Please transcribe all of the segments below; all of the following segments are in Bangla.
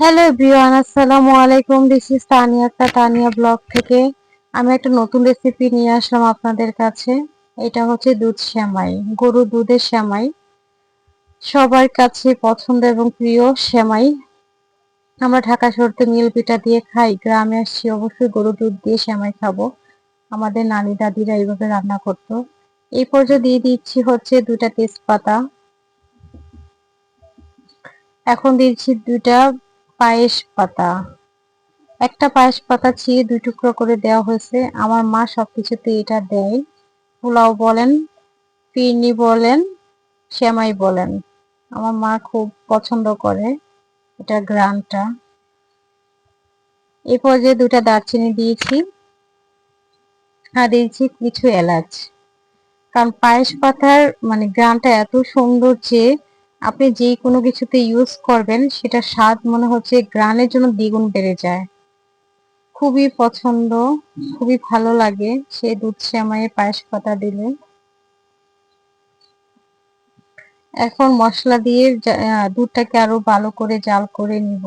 হ্যালো এভরিওয়ান আসসালামু আলাইকুম this is Tania Tania blog থেকে। আমি একটা নতুন রেসিপি নিয়ে আসলাম আপনাদের কাছে। এটা হচ্ছে দুধ শ্যামাই গরু দুধের শ্যামাই। সবার কাছে পছন্দ এবং প্রিয় শ্যামাই। আমরা ঢাকা শহরতে মিল পিঠা দিয়ে খাই। গ্রামে আসছি অবশ্যই গরু দুধ দিয়ে শ্যামাই খাব। আমাদের নানি দাদিরা এইভাবে রান্না করতো। এই পর্যায়ে দিয়ে দিচ্ছি হচ্ছে দুটা তেজপাতা। এখন দিচ্ছি দুটা পায়েস পাতা একটা পায়েস পাতা ছিঁড়ে দুই টুকরো করে দেওয়া হয়েছে। আমার মা সবকিছুতে এটা দেয়। পোলাও বলেন, পিরনি বলেন শ্যামাই বলেন। আমার মা খুব পছন্দ করে এটা গ্রানটা এই পর্যায়ে দুটা দারচিনি দিয়েছি। আর দিয়েছি কিছু এলাচ। কারণ পায়েস পাতার মানে গ্রানটা এত সুন্দর যে আপনি যে কোনো কিছুতে ইউজ করবেন সেটা স্বাদ মনে হচ্ছে গ্রানের জন্য দ্বিগুণ বেড়ে যায়। খুবই পছন্দ, খুবই ভালো লাগে। সে দুধ শ্যামাইয়ে পায়েস পাতা দিলে। এখন মশলা দিয়ে দুধটাকে আরও ভালো করে জাল করে নিব।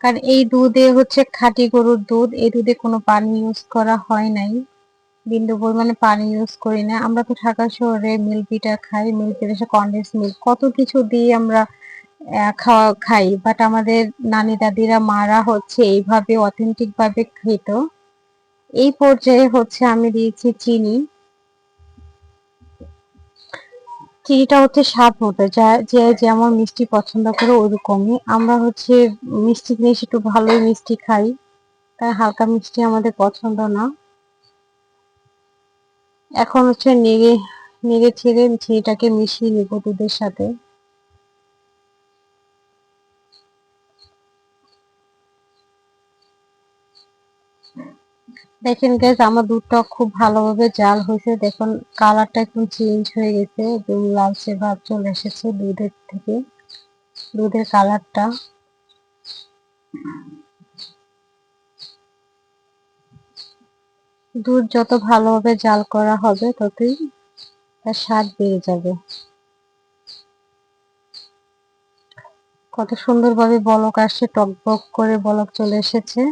কারণ এই দুধে হচ্ছে খাঁটি গরুর দুধ, এই দুধে কোনো পানি ইউজ করা হয় নাই। বিন্দু পরিমাণে পানি ইউজ করি না। আমরা তো ঢাকা শহরে পিঠা খাই মিল্ক পিঠা কন্ডেন্স মিল্ক কত কিছু দিয়ে আমরা খাওয়া, খাই। বাট আমাদের নানি, দাদিরা, মারা হচ্ছে এইভাবে অথেন্টিক ভাবে খেত। এই পর্যায়ে হচ্ছে আমি দিয়েছি চিনি। চিনিটা হচ্ছে স্বাদ মতো, যা, যে, যেমন মিষ্টি পছন্দ করে ওরকমই। আমরা হচ্ছে মিষ্টি জিনিস একটু ভালোই মিষ্টি খাই। তাই হালকা মিষ্টি আমাদের পছন্দ না। এখন হচ্ছে নেড়ে নেড়ে ছেড়ে চিনিটাকে মিশিয়ে নেব দুধের সাথে। দেখেন গাইজ আমার দুধটা খুব ভালোভাবে জাল হয়েছে। দেখুন কালারটা একটু চেঞ্জ হয়ে গেছে। একদম লালচে ভাব চলে এসেছে দুধের থেকে, দুধের কালারটা দুধ যত ভালোভাবে জাল করা হবে, ততই তার স্বাদ বেড়ে যাবে। কত সুন্দরভাবে বলক আসছে, টকবক করে বলক চলে এসেছে।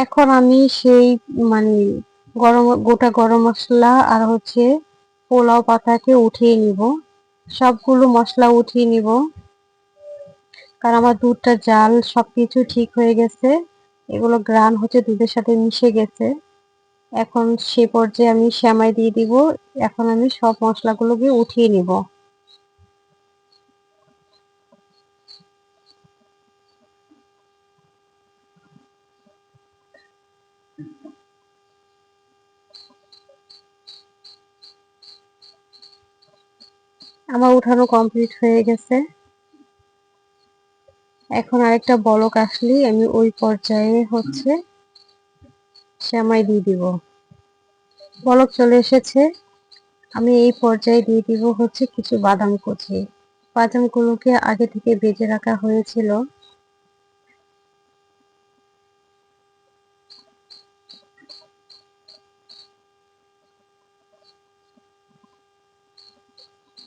এখন আমি সেই মানে গরম, গোটা গরম মশলা আর হচ্ছে পোলাও পাতাকে উঠিয়ে নিব। সবগুলো মশলা উঠিয়ে নিব। কারণ আমার দুধটা জাল সবকিছু ঠিক হয়ে গেছে। এগুলো গ্রান হচ্ছে, দুধের সাথে মিশে গেছে। এখন সে পর্যায়ে আমি শ্যামাই দিয়ে দিব। এখন আমি সব মশলাগুলোকে উঠিয়ে নিব। আমার উঠানো কমপ্লিট হয়ে গেছে। এখন আরেকটা বলক আসলেই আমি ওই পর্যায়ে হচ্ছে শ্যামাই দিয়ে দিব। বলক চলে এসেছে। আমি এই পর্যায়ে দিয়ে দিব হচ্ছে কিছু বাদাম কুচি। বাদামগুলোকে আগে থেকে বেজে রাখা হয়েছিল।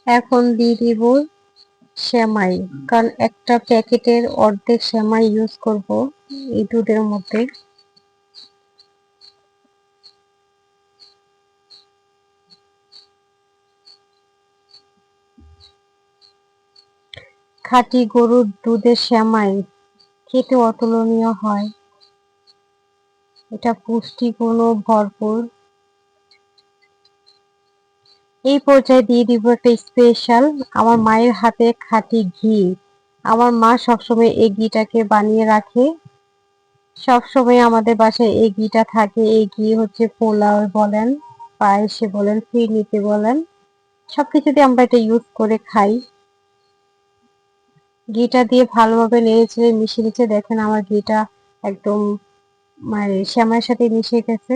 এখন দিয়ে দিব শ্যামাই কারণ একটা প্যাকেটের অর্ধেক শ্যামাই ইউজ করব এই দুধের মধ্যে। খাঁটি গরুর দুধের শ্যামাই খেতে অতুলনীয় হয়। এটা পুষ্টিগুণও ভরপুর। এই পর্যায়ে দিয়ে দিব একটা স্পেশাল আমার মায়ের হাতে খাঁটি ঘি। আমার মা সবসময় এই ঘিটাকে বানিয়ে রাখে। সবসময় আমাদের বাসায় এই ঘিটা থাকে। এই ঘি হচ্ছে পোলাও বলেন, পায়েসে বলেন, ফিরনিতে বলেন। সবকিছুতে আমরা এটা ইউজ করে খাই। ঘিটা দিয়ে ভালোভাবে নেড়ে চেড়ে মিশিয়ে নিচ্ছে। দেখেন আমার ঘিটা একদম মানে শ্যামার সাথে মিশে গেছে।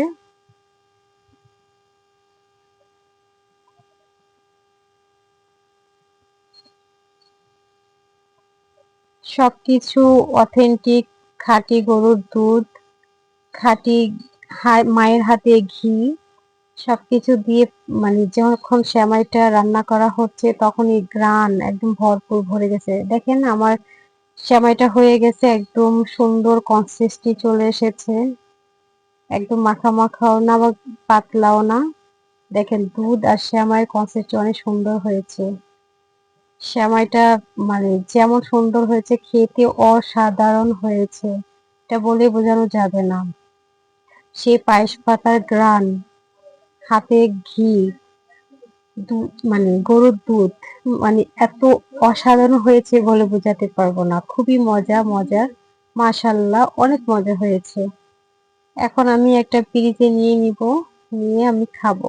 সবকিছু অথেন্টিক খাঁটি গরুর দুধ, খাঁটি মায়ের হাতে ঘি, সবকিছু দিয়ে মানে যখন শ্যামাইটা রান্না করা হচ্ছে তখন এই গ্রান একদম ভরপুর ভরে গেছে। দেখেন আমার শ্যামাইটা হয়ে গেছে একদম সুন্দর কনসিস্টি চলে এসেছে। একদম মাখা মাখাও না বা পাতলাও না। দেখেন দুধ আর শ্যামাইয়ের কনসিস্টি অনেক সুন্দর হয়েছে। শ্যামাইটা মানে যেমন সুন্দর হয়েছে, খেতে অসাধারণ হয়েছে। এটা বলে বোঝানো যাবে না। সে পায়েস পাতার গ্রান, হাতে ঘি মানে গরুর দুধ মানে এত অসাধারণ হয়েছে বলে বোঝাতে পারব না। খুবই মজা মজা মাশাল্লাহ, অনেক মজা হয়েছে। এখন আমি একটা পিরিতে নিয়ে নিব, নিয়ে আমি খাব।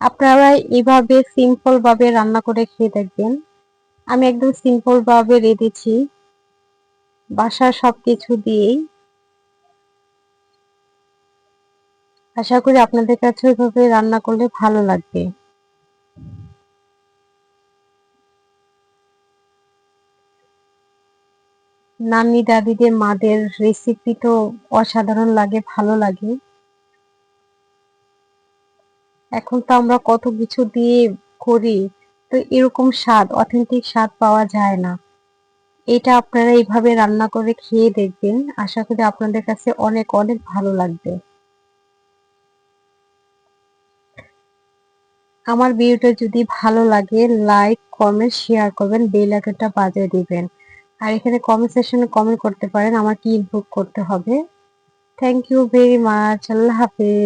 আপনারা এভাবে সিম্পল ভাবে রান্না করে খেয়ে দেখবেন। আমি একদম সিম্পল ভাবে রেঁধেছি বাসার সবকিছু দিয়েই। আশা করি আপনাদের কাছে ওইভাবে রান্না করলে ভালো লাগবে। নানি দাদিদের মাদের রেসিপি তো অসাধারণ লাগে, ভালো লাগে। এখন তো আমরা কত কিছু দিয়ে করি, তো এরকম স্বাদ অথেন্টিক স্বাদ পাওয়া যায় না। এটা আপনারা এইভাবে রান্না করে খেয়ে দেখবেন। আশা করি আপনাদের কাছে অনেক অনেক ভালো লাগবে। আমার ভিডিওটা যদি ভালো লাগে লাইক কমেন্ট শেয়ার করবেন বেল আইকনটা বাজিয়ে দিবেন। আর এখানে কমেন্ট সেকশনে কমেন্ট করতে পারেন, আমার কি ইমপ্রুভ করতে হবে। থ্যাংক ইউ ভেরি মাচ আল্লাহ হাফেজ।